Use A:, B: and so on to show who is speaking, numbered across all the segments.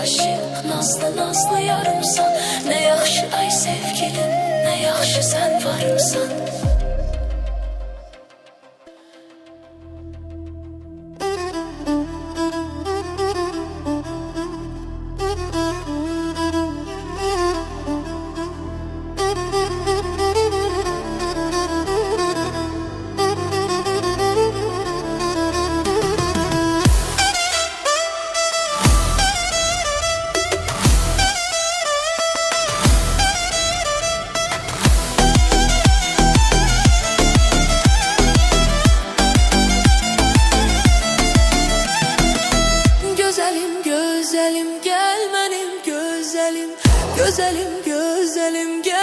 A: aşık Nazlı nazlı yarımsan. Ne yaxşı ay sevgilin Ne yaxşı sen varımsan. Güzelim güzelim gel.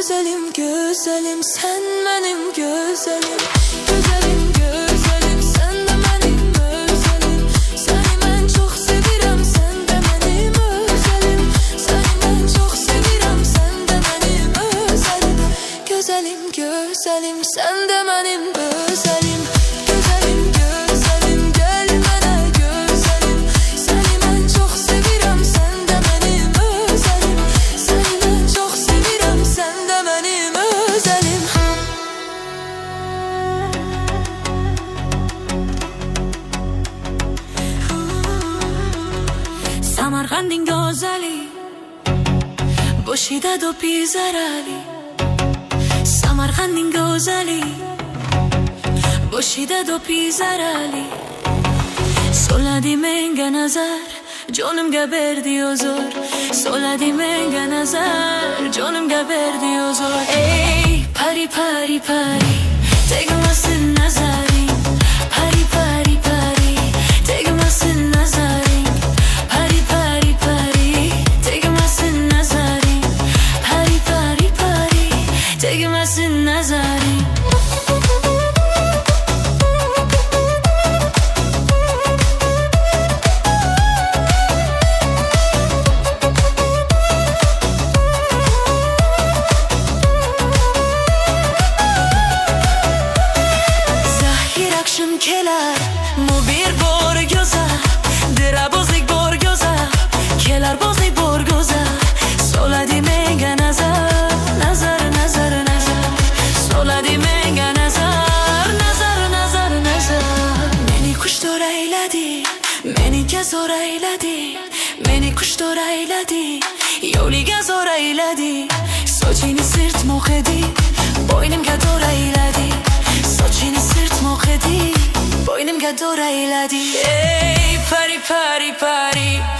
A: Güzelim güzelim sen benim güzelim. Güzelim Randin gozali Boşida do pizarali Samarkandin gozali Boşida do pizarali. Soladi menga nazar Canımga berdi huzur Soladi menga nazar Canımga berdi huzur Ey pari pari pari Tek nasıl hadi Ey party party party.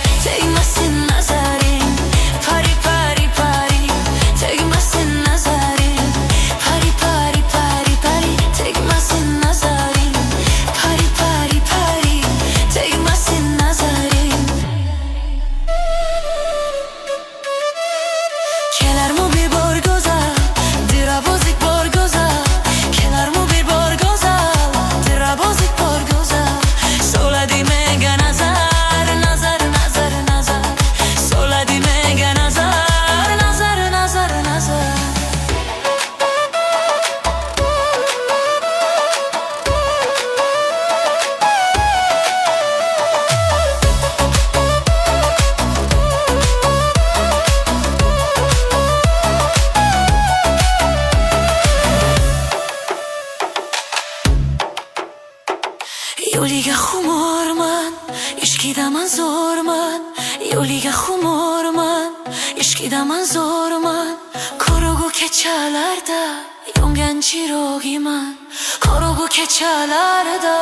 A: çağlarda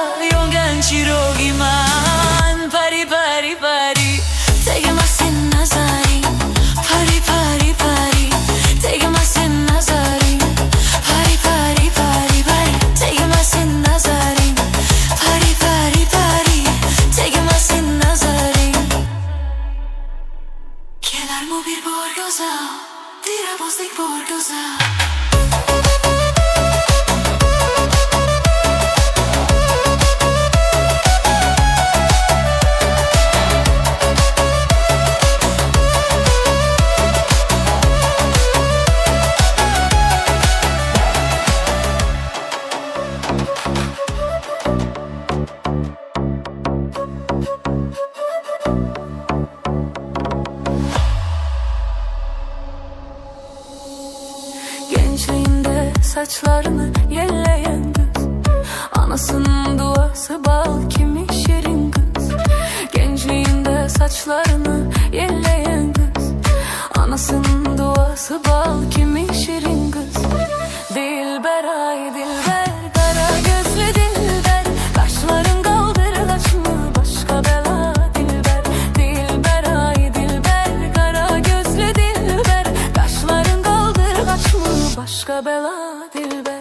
A: saçlarını yelleyen kız Anasının duası bal kimi şirin kız. Gençliğinde saçlarını yelleyen kız Anasının duası bal kimi übel.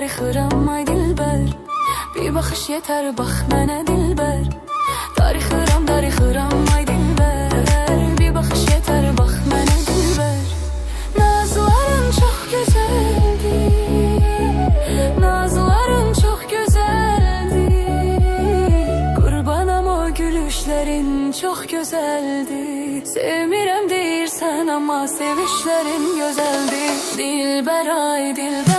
A: تاریخ رمای دلبر بی بخش یه تر بخ منه دلبر تاریخ رم تاریخ رمای دلبر بی بخش یه تر بخ منه دلبر çok güzeldi Nazlarım çok güzeldi Qurbanam o gülüşlerin çok güzeldi Sevmirəm deyirsən ama sevişlerin güzeldi Dilber ay dilber.